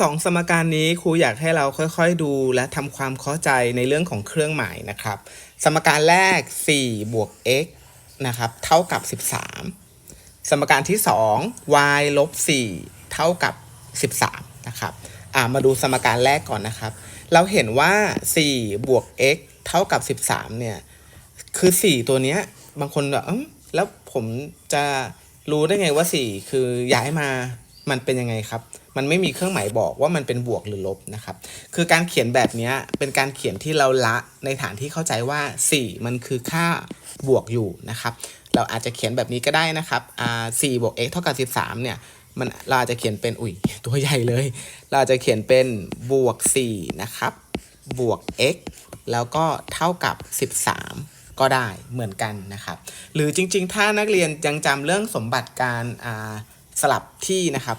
สองสมการนี้ครูอยากให้เราค่อยๆดูและทำความเข้าใจในเรื่องของเครื่องหมายนะครับ สมการแรก 4 บวก x นะครับ เท่ากับ 13 สมการที่ 2 y ลบ 4 เท่ากับ 13 นะครับอ่ามาดูสมการแรกก่อนนะครับ เราเห็นว่า 4 บวก x เท่ากับ 13 เนี่ย คือ 4 ตัวเนี้ย บางคนแบบเอ้าแล้วผมจะรู้ได้ไงว่า 4 คือย้ายมา มันเป็นยังไงครับ มันไม่มีเครื่องหมายบอกว่ามันเป็นบวกหรือลบนะครับ คือการเขียนแบบนี้เป็นการเขียนที่เราละในฐานที่เข้าใจว่า 4 มันคือค่าบวกอยู่นะครับ เราอาจจะเขียนแบบนี้ก็ได้นะครับอ่า4บวก x เท่ากับ 13 เนี่ย มันเราอาจจะเขียนเป็น อุ้ย ตัวใหญ่เลย เราจะเขียนเป็นบวก 4 นะครับ บวก x แล้วก็เท่ากับ 13ก็ได้เหมือนกันนะครับ หรือจริง ๆ ถ้านักเรียนยังจำเรื่องสมบัติการอ่า สลับที่นะครับ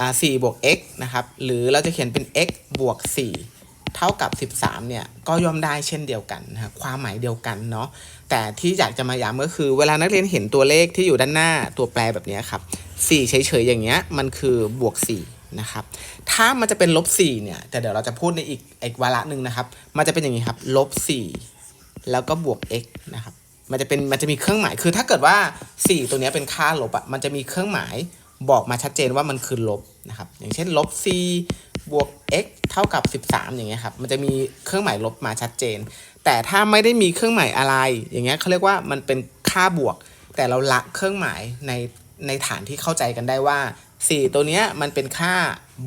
อ่า4บวก x นะครับ หรือเราจะเขียนเป็น x บวก 4 เท่ากับ 13 เนี่ย ก็ย่อมได้เช่นเดียวกันนะครับความหมายเดียวกันเนาะ แต่ที่อยากจะมาย้ำก็คือ เวลานักเรียนเห็นตัวเลขที่อยู่ด้านหน้าตัวแปรแบบนี้ครับ 4 เฉยๆ อย่างเงี้ย มันคือบวก 4 นะครับ ถ้ามันจะเป็นลบ 4 เนี่ย แต่เดี๋ยวเราจะพูดในอีกอีกวาระหนึ่งนะครับ มันจะเป็นอย่างนี้ครับ ลบ 4 แล้วก็บวก x นะครับ มันจะเป็น มันจะมีเครื่องหมาย คือถ้าเกิดว่า 4 ตัวเนี้ยเป็นค่าลบอะมันจะมีเครื่องหมาย บอกมาชัดเจนว่ามันคือลบนะครับ อย่างเช่นลบ c บวก x เท่ากับ 13 อย่างเงี้ยครับ มันจะมีเครื่องหมายลบมาชัดเจน แต่ถ้าไม่ได้มีเครื่องหมายอะไร อย่างเงี้ยเขาเรียกว่ามันเป็นค่าบวก แต่เราละเครื่องหมายในในฐานที่เข้าใจกันได้ว่า 4 ตัวเนี้ยมันเป็นค่า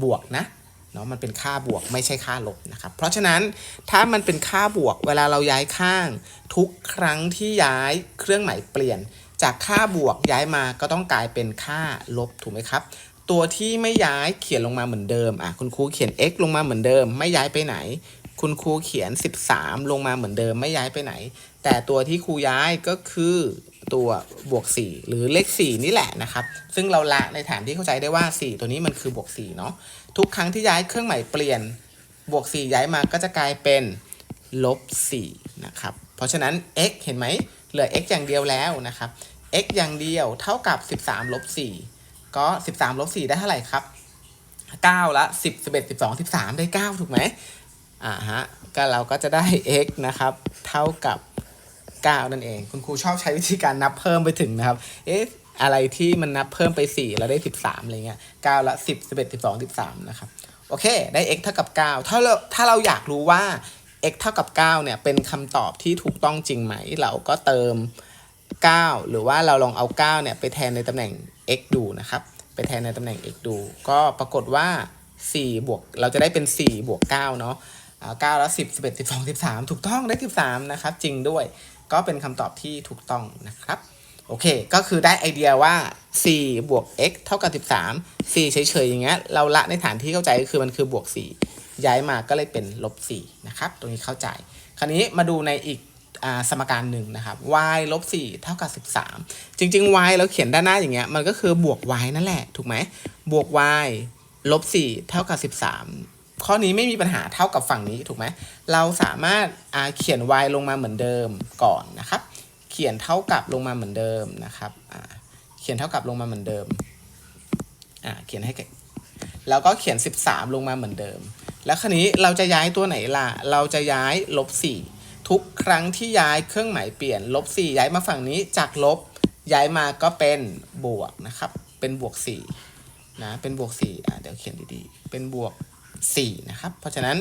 บวกนะเนาะมันเป็นค่าบวกไม่ใช่ค่าลบนะครับ เพราะฉะนั้นถ้ามันเป็นค่าบวกเวลาเราย้ายข้าง ทุกครั้งที่ย้ายเครื่องหมายเปลี่ยน จากค่าบวกย้ายมาก็ต้องกลายเป็นค่าลบถูกไหมครับ ตัวที่ไม่ย้ายเขียนลงมาเหมือนเดิมอะคุณครูเขียน x ลงมาเหมือนเดิม ไม่ย้ายไปไหน คุณครูเขียน 13 ลงมาเหมือนเดิมไม่ย้ายไปไหน แต่ตัวที่ครูย้ายก็คือตัวบวก 4 หรือเลข 4 นี่แหละนะครับ ซึ่งเราละในฐานที่เข้าใจได้ว่า 4 ตัวนี้มันคือบวก4เนาะทุกครั้งที่ย้ายเครื่องหมายเปลี่ยนบวก 4 ย้ายมาก็จะกลายเป็นลบ4นะครับ ราะฉะนั้น x เห็นไหมเหลือ x อย่างเดียวแล้วนะครับ x อย่างเดียวเท่ากับ 13ลบ4ก็ 13ลบ4ได้เท่าไหร่ครับ 9 ละ 10 11 12 13 ได้ 9 ถูกไหมอ่าฮะก็เราก็จะได้ x นะครับ เท่ากับ 9 นั่นเอง คุณครูชอบใช้วิธีการนับเพิ่มไปถึงนะครับ เอ๊ะอะไรที่มันนับเพิ่มไป 4 แล้วได้ 13อะไรเงี้ย9ละ 10 11 12 13 นะครับ โอเค ได้ x เท่ากับ 9 ถ้าเราถ้าเราอยากรู้ว่า x เท่ากับ 9 เนี่ย เป็นคำตอบที่ถูกต้องจริงไหม เราก็เติม 9 หรือว่าเราลองเอา 9 เนี่ย ไปแทนในตำแหน่ง x ดูนะครับ ไปแทนในตำแหน่ง x ดู ก็ปรากฏว่า 4 บวก เราจะได้เป็น 4 บวก 9 เนาะอ่า9แล้ว10 11 12 13ถูกต้องได้13นะครับ จริงด้วย ก็เป็นคำตอบที่ถูกต้องนะครับ โอเค ก็คือได้ไอเดียว่า 4 บวก x เท่ากับ 13 4 เฉยๆอย่างเงี้ย เราละในฐานที่เข้าใจก็คือมันคือบวก 4 ย้ายมาก็เลยเป็นลบ4นะครับ ตรงนี้เข้าใจ คราวนี้มาดูในอีกอสมการหนึ่งนะครับ y ลบ4เท่ากับ 13 จริง ๆ y เราเขียนด้านหน้าอย่างเงี้ย มันก็คือบวก y นั่นแหละ ถูกไหม บวก y ลบ4เท่ากับ 13 ข้อนี้ไม่มีปัญหาเท่ากับฝั่งนี้ ถูกไหม เราสามารถเขียน y ลงมาเหมือนเดิมก่อนนะครับ เขียนเท่ากับลงมาเหมือนเดิมนะครับ เขียนเท่ากับลงมาเหมือนเดิม เขียนให้แกแล้วก็เขียน 13 ลงมาเหมือนเดิม แล้วคราวนี้เราจะย้ายตัวไหนล่ะ เราจะย้ายลบ4ทุกครั้งที่ย้ายเครื่องหมายเปลี่ยนลบ4ย้ายมาฝั่งนี้จากลบย้ายมาก็เป็นบวกนะครับ เป็นบวก4นะ เป็นบวก4อะเดี๋ยวเขียนดีๆ เป็นบวก4นะครับ เพราะฉะนั้น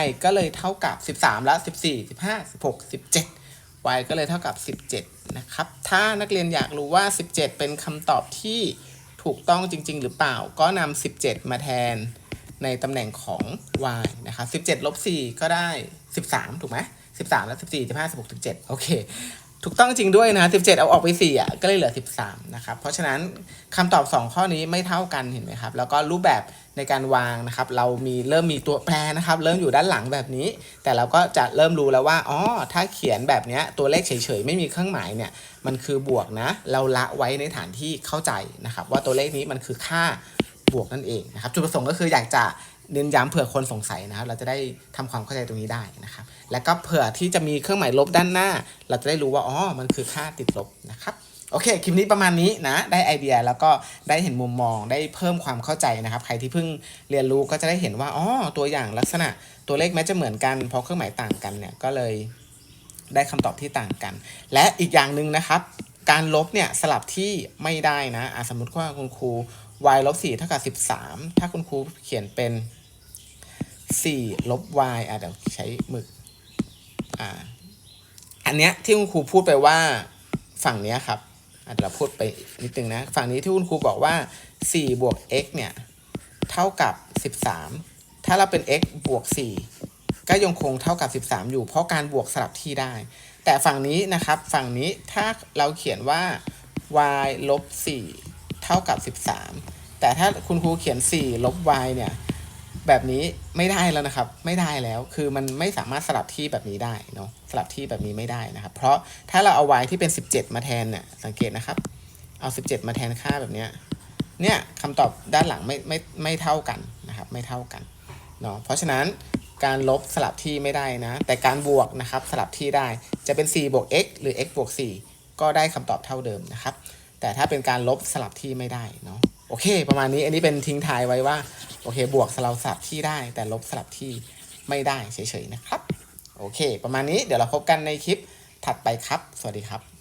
y ก็เลยเท่ากับ 13แล้ว14 15 16 17 y ก็เลยเท่ากับ 17 นะครับ ถ้านักเรียนอยากรู้ว่า 17 เป็นคำตอบที่ถูกต้องจริง ๆ หรือเปล่า ก็นำ17 มาแทน ในตำแหน่งของ y นะครับ17ลบ4ก็ได้ 13 ถูกไหม13 แล้ว 14 15 16 17 โอเค ถูกต้องจริงด้วยนะ 17 เอาออกไป4อะก็เลยเหลือ 13 นะครับ เพราะฉะนั้นคำตอบ 2 ข้อนี้ไม่เท่ากันเห็นไหมครับ แล้วก็รูปแบบในการวางนะครับ เรามีเริ่มมีตัวแปรนะครับ เริ่มอยู่ด้านหลังแบบนี้ แต่เราก็จะเริ่มรู้แล้วว่า อ๋อ ถ้าเขียนแบบนี้ตัวเลขเฉยๆ ไม่มีเครื่องหมายเนี่ย มันคือบวกนะ เราละไว้ในฐานที่เข้าใจนะครับ ว่าตัวเลขนี้มันคือค่า บวกนั่นเองนะครับจุดประสงค์ก็คืออยากจะเน้นย้ำเผื่อคนสงสัยนะครับ เราจะได้ทำความเข้าใจตรงนี้ได้นะครับ แล้วก็เผื่อที่จะมีเครื่องหมายลบด้านหน้า เราจะได้รู้ว่าอ๋อมันคือค่าติดลบนะครับโอเค คลิปนี้ประมาณนี้นะ ได้ไอเดียแล้วก็ได้เห็นมุมมอง ได้เพิ่มความเข้าใจนะครับ ใครที่เพิ่งเรียนรู้ก็จะได้เห็นว่า อ๋อ ตัวอย่างลักษณะ ตัวเลขแม้จะเหมือนกัน เพราะเครื่องหมายต่างกันเนี่ย ก็เลยได้คำตอบที่ต่างกัน และอีกอย่างหนึ่งนะครับ การลบเนี่ยสลับที่ไม่ได้นะอะสมมติว่าคุณครู y ลบ4เท่ากับ 13 ถ้าคุณครูเขียนเป็น 4 ลบ y อะเดี๋ยวใช้หมึกอ่าอันเนี้ยที่คุณครูพูดไปว่าฝั่งเนี้ยครับอะเดี๋ยวเราพูดไปนิดนึงนะ ฝั่งนี้ที่คุณครูบอกว่า 4 บวก x เนี่ย เท่ากับ 13 ถ้าเราเป็น x บวก 4 ก็ยังคงเท่ากับ 13 อยู่ เพราะการบวกสลับที่ได้ แต่ฝั่งนี้นะครับฝั่งนี้ถ้าเราเขียนว่า y ลบ4เท่ากับ 13 แต่ถ้าคุณครูเขียน 4 ลบ y เนี่ยแบบนี้ไม่ได้แล้วนะครับ ไม่ได้แล้วคือมันไม่สามารถสลับที่แบบนี้ได้เนาะสลับที่แบบนี้ไม่ได้นะครับ เพราะถ้าเราเอา y ที่เป็น 17 มาแทนเนี่ยสังเกตนะครับ เอา 17 มาแทนค่าแบบเนี้ยเนี่ยคำตอบด้านหลังไม่ไม่ไม่เท่ากันนะครับ ไม่เท่ากันเนาะเพราะฉะนั้น การลบสลับที่ไม่ได้นะ แต่การบวกนะครับสลับที่ได้จะเป็น 4 บวก x หรือ x บวก 4 ก็ได้คำตอบเท่าเดิมนะครับ แต่ถ้าเป็นการลบสลับที่ไม่ได้เนาะโอเค ประมาณนี้อันนี้เป็นทิ้งท้ายไว้ว่าโอเค บวกสลับสลับที่ได้ แต่ลบสลับที่ไม่ได้เฉยๆนะครับ โอเค ประมาณนี้เดี๋ยวเราพบกันในคลิปถัดไปครับ สวัสดีครับ